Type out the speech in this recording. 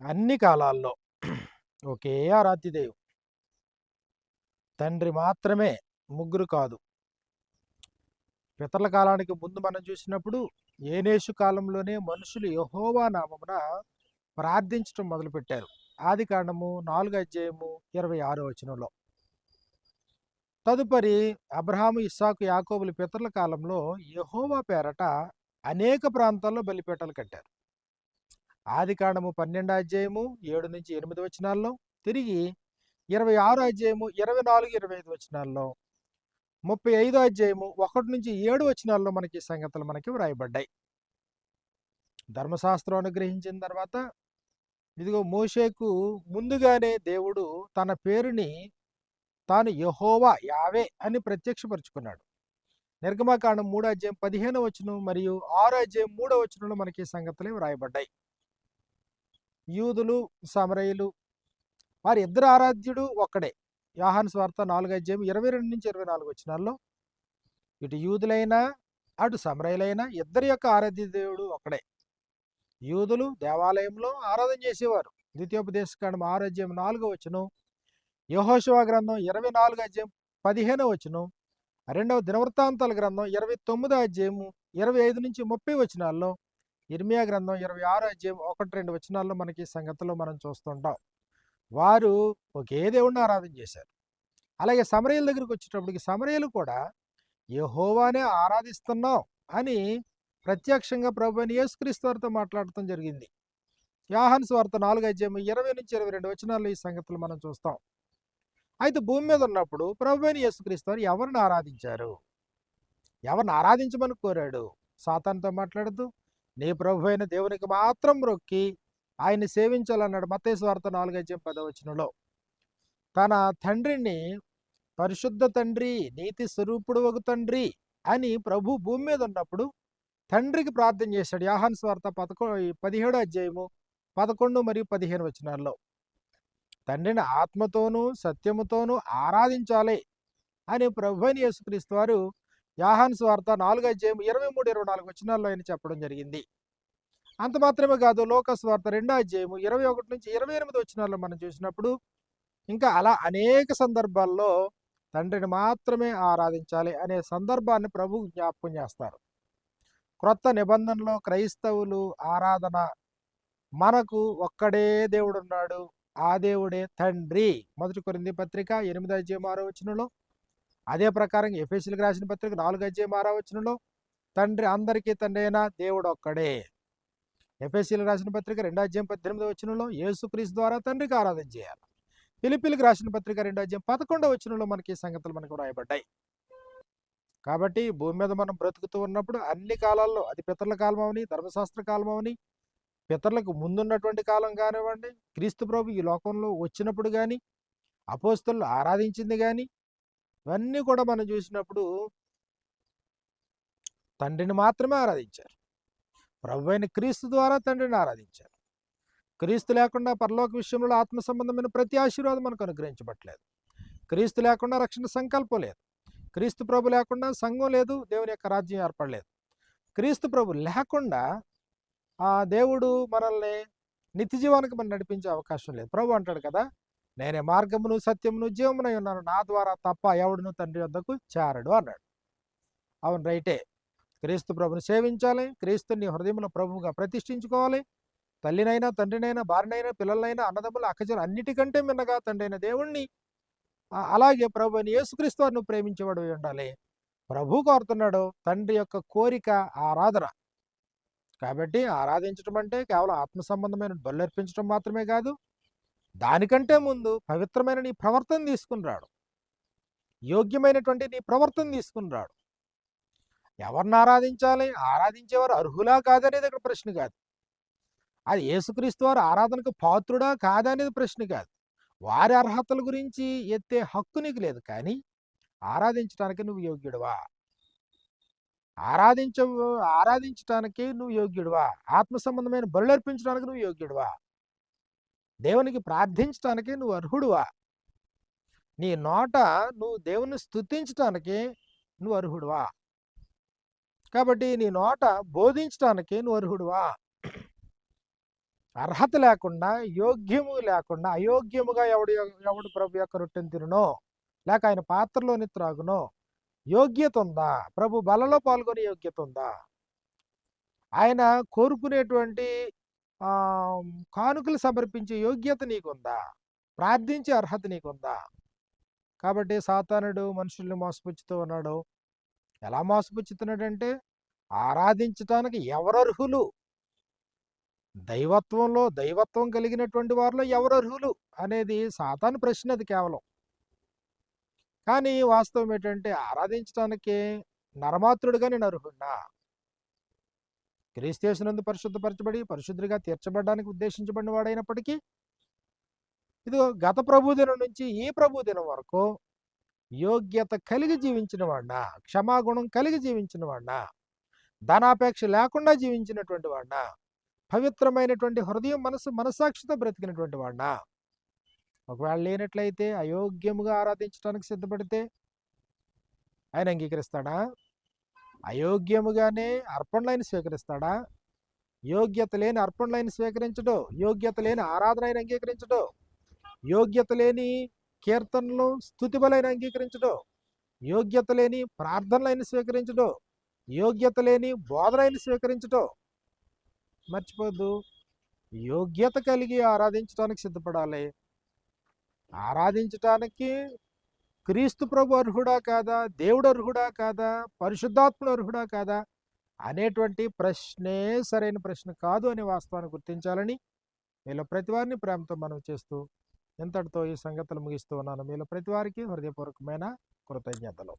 అన్ని కాలాల్లో ఒకే ఆరాధ్యదేవు తండ్రి మాత్రమే ముగ్గురు కాదు. పితరుల కాలానికి ముందు మనం చూసినప్పుడు ఏనేషు కాలంలోనే మనుషులు యహోవా నామమున ప్రార్థించడం మొదలుపెట్టారు. ఆది కాండము నాలుగు అధ్యాయము ఇరవై ఆరో వచనంలో. తదుపరి అబ్రహాము ఇస్సాకు యాకోబుల పితరుల కాలంలో యహోవా పేరట అనేక ప్రాంతాల్లో బలిపేటలు కట్టారు. ఆది కాండము పన్నెండు అధ్యాయము ఏడు నుంచి ఎనిమిది వచనాల్లో తిరిగి ఇరవై ఆరు అధ్యాయము ఇరవై నాలుగు ఇరవై ఐదు వచనాల్లో ముప్పై ఐదో అధ్యాయము ఒకటి నుంచి ఏడు వచనాల్లో మనకి సంగతులు మనకి వ్రాయబడ్డాయి. ధర్మశాస్త్రం అనుగ్రహించిన తర్వాత ఇదిగో మోషేకు ముందుగానే దేవుడు తన పేరుని తాను యహోవా యావే అని ప్రత్యక్షపరుచుకున్నాడు. నిర్గమాకాండం మూడో అధ్యాయం పదిహేను వచనం మరియు ఆరో అధ్యాయం మూడో వచనంలో మనకి సంగతులు వ్రాయబడ్డాయి. యూదులు సమరయులు వారి ఇద్దరు ఆరాధ్యుడు ఒక్కడే. యాహాన్ స్వార్థ నాలుగు అధ్యాయం ఇరవై రెండు నుంచి ఇరవై నాలుగు వచ్చినాల్లో ఇటు యూదులైనా అటు సమరయులైనా ఇద్దరి యొక్క ఆరాధ్య దేవుడు ఒకడే యూదులు దేవాలయంలో ఆరాధన చేసేవారు. ద్వితీయోపదేశకాండం ఆరు అధ్యాయం నాలుగో వచ్చును యహోశివా గ్రంథం ఇరవై నాలుగు అధ్యాయం పదిహేనో వచ్చును రెండవ దినవృత్తాంతాల గ్రంథం ఇరవై తొమ్మిదో అధ్యాయము ఇరవై ఐదు నుంచి ముప్పై వచనాల్లో ఇర్మియా గ్రంథం ఇరవై ఆరో అధ్యాయం ఒకటి రెండు వచనాల్లో మనకి సంగతిలో మనం చూస్తుంటాం. వారు ఒకే దేవుణ్ణి ఆరాధన చేశారు. అలాగే సమరయుల దగ్గరికి వచ్చేటప్పటికి సమరయులు కూడా యహోవానే ఆరాధిస్తున్నాం అని ప్రత్యక్షంగా ప్రభు అని యేసుక్రీస్తు వారితో మాట్లాడటం జరిగింది. యాహన్ స్వార్థ నాలుగు అధ్యాయం ఇరవై నుంచి ఇరవై రెండు వచనాల్లో ఈ సంగతులు మనం చూస్తాం. అయితే భూమి మీద ఉన్నప్పుడు ప్రభు అని యేసుక్రీస్తు వారు ఎవరిని ఆరాధించారు? ఎవరిని ఆరాధించమని కోరాడు? సాతాన్తో మాట్లాడుతూ నీ ప్రభు అయిన దేవునికి మాత్రం మొక్కి ఆయన్ని సేవించాలన్నాడు మతేశ్వార్త వార్త నాలుగు అధ్యాయం పదవచనంలో. తన తండ్రిని పరిశుద్ధ తండ్రి నీతి స్వరూపుడు ఒక తండ్రి అని ప్రభు భూమి మీద ఉన్నప్పుడు తండ్రికి ప్రార్థన చేశాడు. యాహాన్ స్వార్థ పదకొ పదిహేడు అధ్యాయము పదకొండు మరియు పదిహేను వచనాల్లో. తండ్రిని ఆత్మతోనూ సత్యముతోనూ ఆరాధించాలి అని ప్రభు అని యేసుక్రీస్తు వారు యాహాన్ స్వార్థ నాలుగు అధ్యాయం ఇరవై మూడు ఇరవై నాలుగు వచనాల్లో ఆయన చెప్పడం జరిగింది. అంత మాత్రమే కాదు లోక స్వార్థ రెండో అధ్యాయము ఇరవై ఒకటి నుంచి ఇరవై ఎనిమిది వచనాల్లో మనం చూసినప్పుడు ఇంకా అలా అనేక సందర్భాల్లో తండ్రిని మాత్రమే ఆరాధించాలి అనే సందర్భాన్ని ప్రభు జ్ఞాపకం చేస్తారు. క్రొత్త నిబంధనలో క్రైస్తవులు ఆరాధన మనకు ఒక్కడే దేవుడు ఉన్నాడు ఆ దేవుడే తండ్రి. మొదటి కొరింది పత్రిక ఎనిమిది అధ్యాయం ఆరో వచనంలో అదే ప్రకారం ఎఫ్ఎస్సీలకు రాసిన పత్రిక నాలుగు అధ్యాయం ఆరా వచ్చినలో తండ్రి అందరికీ తండ్రి అయినా దేవుడు ఒక్కడే ఎఫ్ఎస్సీలకు రాసిన పత్రిక రెండో అధ్యాయం పద్దెనిమిది వచ్చినలో యేసుక్రీస్తు ద్వారా తండ్రికి ఆరాధన చేయాలి. పిలిపిలికి రాసిన పత్రిక రెండో అధ్యాయం పదకొండవ వచనంలో మనకి ఈ సంగతులు మనకు రాయబడ్డాయి కాబట్టి భూమి మీద మనం బ్రతుకుతూ ఉన్నప్పుడు అన్ని కాలాల్లో అది పితరుల కాలం అవని ధర్మశాస్త్ర కాలం అవని పితరులకు ముందున్నటువంటి కాలం కానివ్వండి క్రీస్తు ప్రభు ఈ లోకంలో వచ్చినప్పుడు కానీ అపోస్తులు ఆరాధించింది కానీ ఇవన్నీ కూడా మనం చూసినప్పుడు తండ్రిని మాత్రమే ఆరాధించారు. ప్రభు అయిన క్రీస్తు ద్వారా తండ్రిని ఆరాధించారు. క్రీస్తు లేకుండా పరలోక విషయంలో ఆత్మ సంబంధమైన ప్రతి ఆశీర్వాదం మనకు అనుగ్రహించబట్టలేదు క్రీస్తు లేకుండా రక్షణ సంకల్పం లేదు. క్రీస్తు ప్రభు లేకుండా సంఘం లేదు. దేవుని యొక్క రాజ్యం ఏర్పడలేదు. క్రీస్తు ప్రభు లేకుండా ఆ దేవుడు మనల్ని నిత్య జీవానికి మనం నడిపించే అవకాశం లేదు. ప్రభు అంటాడు కదా నేనే మార్గమును సత్యమును జీవమునై ఉన్నాను. నా ద్వారా తప్ప ఎవడును తండ్రి వద్దకు చేరడు అన్నాడు. అవును రైటే. క్రీస్తు ప్రభుని సేవించాలి. క్రీస్తుని హృదయంలో ప్రభువుగా ప్రతిష్ఠించుకోవాలి. తల్లినైనా తండ్రినైనా భార్యనైనా పిల్లలైనా అన్నదమ్ములు అక్కచెలు అన్నిటికంటే మిన్నగా తండ్రైన దేవుణ్ణి అలాగే ప్రభు అని యేసుక్రీస్తు వారిని ప్రేమించేవాడు ఉండాలి. ప్రభు కోరుతున్నాడు తండ్రి యొక్క కోరిక ఆరాధన. కాబట్టి ఆరాధించడం అంటే కేవలం ఆత్మ సంబంధమైన బలర్పించడం మాత్రమే కాదు దానికంటే ముందు పవిత్రమైన నీ ప్రవర్తన తీసుకుని రాడు. యోగ్యమైనటువంటి నీ ప్రవర్తన తీసుకుని రాడు. ఎవరిని ఆరాధించాలి? ఆరాధించేవారు అర్హులా కాదనేది ఇక్కడ ప్రశ్న కాదు. అది యేసుక్రీస్తు వారు ఆరాధనకు పాత్రుడా కాదా అనేది ప్రశ్న కాదు. వారి అర్హతల గురించి ఎత్తే హక్కు నీకు లేదు కానీ ఆరాధించడానికి నువ్వు యోగ్యుడువా? ఆరాధించ ఆరాధించడానికి నువ్వు యోగ్యుడువా? ఆత్మ సంబంధమైన బలు అర్పించడానికి నువ్వు యోగ్యుడువా? దేవునికి ప్రార్థించటానికి నువ్వు అర్హుడువా? నీ నోట నువ్వు దేవుని స్తుతించటానికి నువ్వు అర్హుడువా? కాబట్టి నీ నోట బోధించటానికి నువ్వు అర్హుడువా? అర్హత లేకుండా యోగ్యము లేకుండా అయోగ్యముగా ఎవడు ఎవడు ప్రభు యొక్క రొట్టెను తిరునో లేక ఆయన పాత్రలోని త్రాగునో యోగ్యత ఉందా? ప్రభు బలలో పాల్గొనే యోగ్యత ఉందా? ఆయన కోరుకునేటువంటి కానుకలు సమర్పించే యోగ్యత నీకుందా? ప్రార్థించే అర్హత నీకుందా? కాబట్టి సాతానుడు మనుషుల్ని మోసపుచ్చుతూ ఉన్నాడు. ఎలా మోసపుచ్చుతున్నాడంటే ఆరాధించటానికి ఎవరు అర్హులు దైవత్వంలో దైవత్వం కలిగినటువంటి వారిలో ఎవరు అర్హులు అనేది సాతాను ప్రశ్న అది కేవలం. కానీ వాస్తవం ఏంటంటే ఆరాధించడానికి నరమాత్రుడుగా నేను అర్హుడినా క్రీస్తేసినందు పరిశుద్ధపరచబడి పరిశుద్ధుడిగా తీర్చబడడానికి ఉద్దేశించబడిన వాడైనప్పటికీ ఇది గత ప్రభుదినం నుంచి ఈ ప్రభుదినం వరకు యోగ్యత కలిగి జీవించిన వాడినా క్షమాగుణం కలిగి జీవించిన వాడినా ధనాపేక్ష లేకుండా జీవించినటువంటి వాడినా పవిత్రమైనటువంటి హృదయం మనసు మనసాక్షితో బ్రతికినటువంటి వాడినా ఒకవేళ లేనట్లయితే అయోగ్యముగా ఆరాధించడానికి సిద్ధపడితే ఆయన అంగీకరిస్తాడా? అయోగ్యముగానే అర్పణలైన స్వీకరిస్తాడా? యోగ్యత లేని అర్పణలైన స్వీకరించడు. యోగ్యత లేని ఆరాధన అంగీకరించడు. యోగ్యత లేని కీర్తనలు స్థుతిబలైన అంగీకరించడు. యోగ్యత లేని ప్రార్థనలైన స్వీకరించడు. యోగ్యత లేని బోధనైన స్వీకరించడు. మర్చిపోద్దు యోగ్యత కలిగి ఆరాధించడానికి సిద్ధపడాలి. ఆరాధించటానికి క్రీస్తు ప్రభు అర్హుడా కాదా? దేవుడు అర్హుడా కాదా? పరిశుద్ధాత్ముడు అర్హుడా కాదా? అనేటువంటి ప్రశ్నే సరైన ప్రశ్న కాదు అనే వాస్తవాన్ని గుర్తించాలని మీలో ప్రతి వారిని ప్రేమతో మనం చేస్తూ ఇంతటితో ఈ సంగతులు ముగిస్తూ ఉన్నాను. మీలో ప్రతి వారికి హృదయపూర్వకమైన కృతజ్ఞతలు.